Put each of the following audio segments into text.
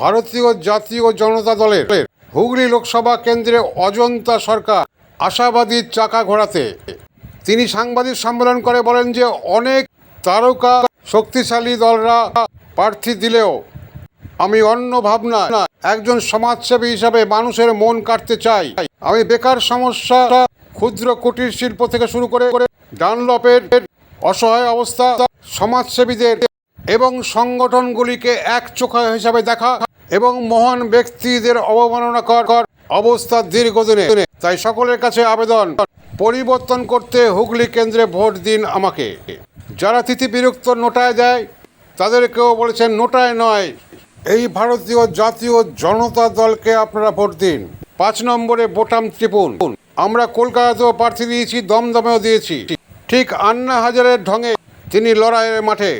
ভারতীয় জাতীয় জনতা দলের হুগলি লোকসভা কেন্দ্রে অজন্তা সরকার আশাবাদী চাকা ঘোরাতে। তিনি সাংবাদিক সম্মেলন করে বলেন যে, অনেক তারকা শক্তিশালী দলরা প্রার্থী দিলেও আমি অন্য ভাবনা, একজন সমাজসেবী হিসাবে মানুষের মন কাটতে চাই। আমি বেকার সমস্যা, ক্ষুদ্র কুটির শিল্প থেকে শুরু করে ডানলপের অসহায় অবস্থা সমাজসেবীদের এবং সংগঠনগুলিকে এক চোখা হিসাবে দেখা এবং মহান ব্যক্তিদের অবমাননা কর কর অবস্থা দীর্ঘদিনে। তাই সকলের কাছে আবেদন, পরিবর্তন করতে হুগলি কেন্দ্রে ভোট দিন আমাকে। যারা তিথি বিরক্ত নোটায় দেয়, তাদেরকেও বলেছেন নোটায় নয়। এই ভারতীয় জাতীয় জনতা দলকে আপনারা ভোট দিন। পাঁচ নম্বরে বোটাম ত্রিপুন আমরা কলকাতাতেও প্রার্থী দিয়েছি, দমদমেও দিয়েছি। ঠিক আন্না হাজারের ঢঙে তিনি লড়াইয়ের মাঠে।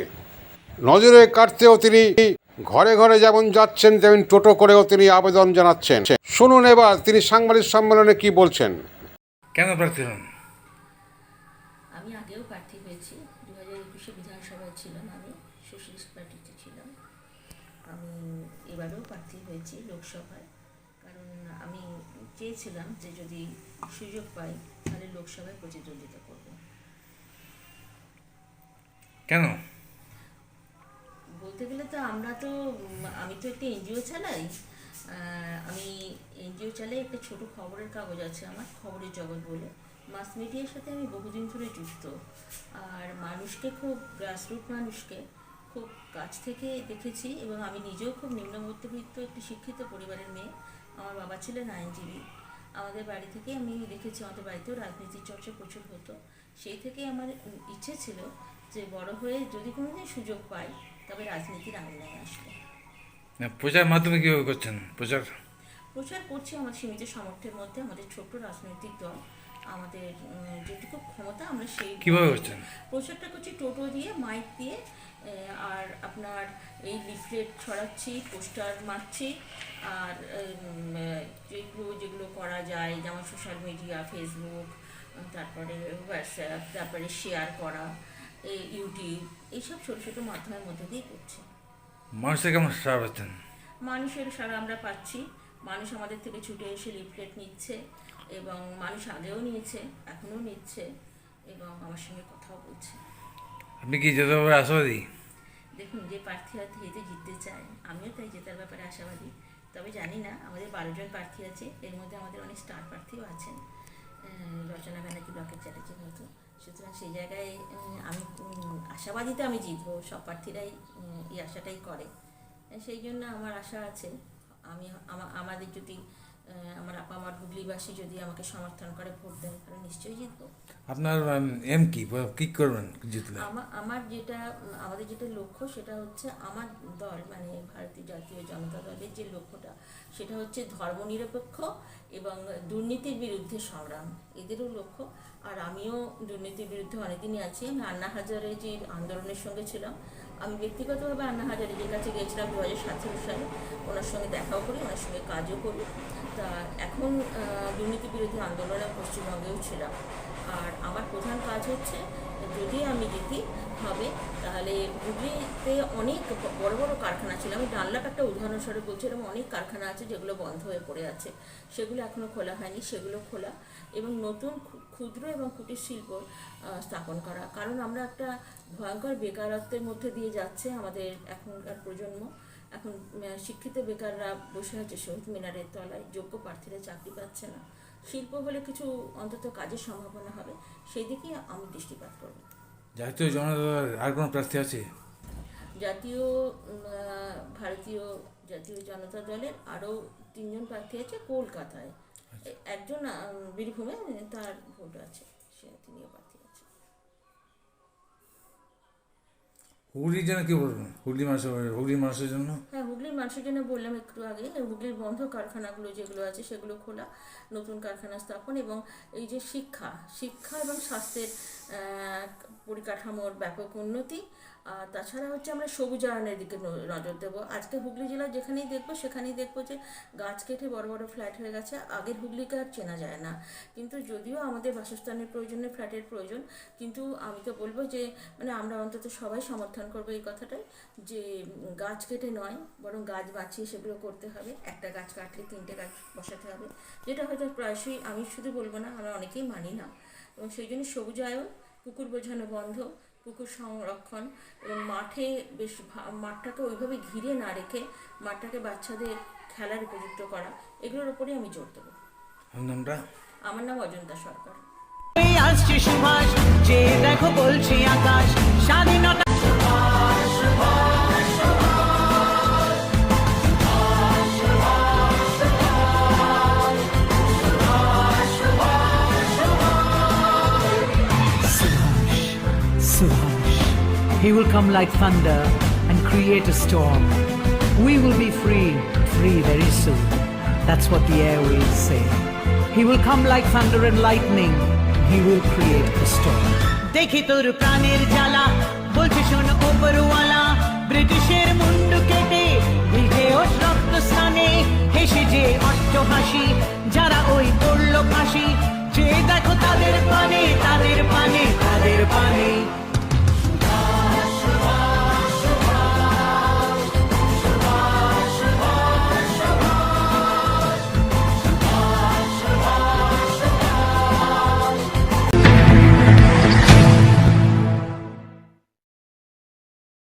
নজরে কাটতেও তিনি ঘরে ঘরে যেমন যাচ্ছেন তেমন টোটো করেও তিনি আবেদন জানাচ্ছেন। শুনুন এবার তিনি সাংবাদিক সম্মেলনে কি বলছেন? কেন প্রার্থী হন? আমি আগেও প্রার্থী হয়েছি। দু হাজার একুশে বিধানসভায় ছিলাম আমি সোশ্যালিস্ট পার্টিতে ছিলাম। আমি এবারেও প্রার্থী হয়েছি লোকসভায়। কারণ আমি চেয়েছিলাম যে যদি সুযোগ পাই তাহলে লোকসভায় প্রতিদ্বন্দ্বিতা করব। কেন? তো আমরা তো, আমি তো একটা এনজিও চালাই। আমি এনজিও চালাই একটা ছোট খবরের কাগজ আছে আমার, খবরের জগৎ বলে। মাস মিডিয়ার সাথে আমি বহুদিন ধরে যুক্ত। আর মানুষকে খুব গ্রাসরুট মানুষকে খুব কাছ থেকে দেখেছি এবং আমি নিজেও খুব নিম্ন মধ্যবিত্ত একটি শিক্ষিত পরিবারের মেয়ে। আমার বাবা ছিলেন আইনজীবী। আমাদের বাড়ি থেকে আমি দেখেছি, আমাদের বাড়িতেও রাজনীতির চর্চা প্রচুর হতো। সেই থেকে আমার ইচ্ছে ছিল যে বড় হয়ে যদি কোনোদিন সুযোগ পাই তবে রাজনীতির আঙিনায় আসবে। প্রচার মাধ্যমে কীভাবে করছেন? প্রচার? প্রচার করছি আমাদের সীমিত সামর্থ্যের মধ্যে আমাদের ছোট্ট রাজনৈতিক দল আমাদের যেটুকু ক্ষমতা আমরা সেই কীভাবে করছেন? প্রচারটা করছি টোটো দিয়ে মাইক দিয়ে আর আপনার এই লিফলেট ছড়াচ্ছি পোস্টার মারছি আর যেগুলো যেগুলো করা যায় যেমন সোশ্যাল মিডিয়া ফেসবুক তারপরে হোয়াটসঅ্যাপ তারপরে শেয়ার করা ইউটিউব এইসব ছোটো ছোটো মাধ্যমের মধ্যে দিয়ে করছি। মানুষের কেমন সারা পাচ্ছেন মানুষের সারা আমরা পাচ্ছি। মানুষ আমাদের থেকে ছুটে এসে লিফলেট নিচ্ছে এবং মানুষ আগেও নিয়েছে এখনও নিচ্ছে এবং আমার সঙ্গে কথাও বলছে। আপনি কি যেতে হবে আশাবাদী? দেখুন যে প্রার্থী হেঁটে জিততে চায় আমিও তাই জেতার ব্যাপারে আশাবাদী। তবে জানি না আমাদের বারো জন প্রার্থী আছে এর মধ্যে আমাদের অনেক স্টার প্রার্থীও আছেন রচনা ব্যানার্জি ব্লকের চ্যাটার্জি মতো। সুতরাং সেই জায়গায় আমি আশাবাদীতে আমি জিতবো সব প্রার্থীরাই এই আশাটাই করে। সেই জন্য আমার আশা আছে। আমি আমাদের যদি আমার আপা আমার হুগলিবাসী যদি আমাকে সমর্থন করে ভোট দেন তাহলে নিশ্চয়ই জিতবো। আপনার এম কি? কী করবেন জিতলে? আমার আমার যেটা আমাদের যেটা লক্ষ্য সেটা হচ্ছে আমার দল মানে ভারতীয় জাতীয় জনতা দলের যে লক্ষ্যটা সেটা হচ্ছে ধর্মনিরপেক্ষ এবং দুর্নীতির বিরুদ্ধে সংগ্রাম। এদেরও লক্ষ্য। আর আমিও দুর্নীতির বিরুদ্ধে অনেকদিনই আছি। আমি আন্না হাজারে যে আন্দোলনের সঙ্গে ছিলাম। আমি ব্যক্তিগতভাবে আন্না হাজারে যে কাছে গিয়েছিলাম দু হাজার সতেরো সালে। ওনার সঙ্গে দেখাও করি, ওনার সঙ্গে কাজও করি। তা এখন দুর্নীতি বিরোধী আন্দোলনে পশ্চিমবঙ্গেও ছিলাম। আর আমার প্রধান কাজ হচ্ছে, যদি আমি জিতি হবে, তাহলে হুগলিতে অনেক বড় বড় কারখানা ছিল। আমি ডানলাপ একটা উদাহরণস্বরূপ বলছি, এরকম অনেক কারখানা আছে যেগুলো বন্ধ হয়ে পড়ে আছে। সেগুলো এখনও খোলা হয়নি, সেগুলো খোলা। এবং নতুন ক্ষুদ্র এবং কুটির শিল্প স্থাপন করা। কারণ আমরা একটা ভয়ঙ্কর বেকারত্বের মধ্যে দিয়ে যাচ্ছে আমাদের এখনকার প্রজন্ম। এখন শিক্ষিত বেকাররা বসে আছে শহীদ মিনারের তলায়, যোগ্য প্রার্থীরা চাকরি পাচ্ছে না। শিল্প হলে কিছু অন্তত কাজের সম্ভাবনা হবে, সেই আমি দৃষ্টিপাত করব। জাতীয় জনতা দলের আর কোনো প্রার্থী আছে? জাতীয় ভারতীয় জাতীয় জনতা দলের আরও তিনজন প্রার্থী আছে কলকাতায়। একজন বীরভূমে তার ভোট আছে সে তিনিও প্রার্থী আছে। হুগলির জন্য কী বলবেন? হুগলি মানুষ হুগলির মানুষের জন্য? হ্যাঁ হুগলির মানুষের জন্য বললাম একটু আগে হুগলির বন্ধ কারখানাগুলো যেগুলো আছে সেগুলো খোলা নতুন কারখানা স্থাপন এবং এই যে শিক্ষা শিক্ষা এবং স্বাস্থ্যের পরিকাঠামোর ব্যাপক উন্নতি। আর তাছাড়া হচ্ছে আমরা সবুজায়নের দিকে নজর দেবো। আজকে হুগলি জেলার যেখানেই দেখব, সেখানেই দেখব যে গাছ কেটে বড় বড় ফ্ল্যাট হয়ে গেছে, আগের হুগলিকে আর চেনা যায় না। কিন্তু যদিও আমাদের বাসস্থানের প্রয়োজনে ফ্ল্যাটের প্রয়োজন, কিন্তু আমি তো বলব যে মানে আমরা অন্তত সবাই সমর্থন করব এই কথাটাই যে, গাছ কেটে নয়, বরং গাছ বাঁচিয়ে সেগুলো করতে হবে। একটা গাছ কাটলে তিনটে গাছ বসাতে হবে, যেটা হয়তো প্রায়শই আমি শুধু বলব না, আমরা অনেকেই মানি না। এবং সেই জন্য সবুজায়ন পুকুর বোঝানো বন্ধ পুকুর সংরক্ষণ এবং মাঠে বেশ মাঠটাকে ওইভাবে ঘিরে না রেখে মাঠটাকে বাচ্চাদের খেলার উপযুক্ত করা এগুলোর উপরেই আমি জোর দেবো। আমার নামটা? আমার নাম অজন্তা সরকার। এই আসছে সুভাষ যে দেখো বলছে আকাশ স্বাধীনতা Subhash. He will come like thunder and create a storm. We will be free, free very soon. That's what the airwaves say. He will come like thunder and lightning. He will create a storm. দেখি তোর প্রাণের জ্বালা বলছে শোন ওপরওয়ালা ব্রিটিশের মুন্ডু কেটে ভিজে ও রক্ত স্নানে হেসে যে অট্ট হাসি যারা ওই পড়ল ফাঁসি যে দেখো তাদের পানে তাদের পানে তাদের পানে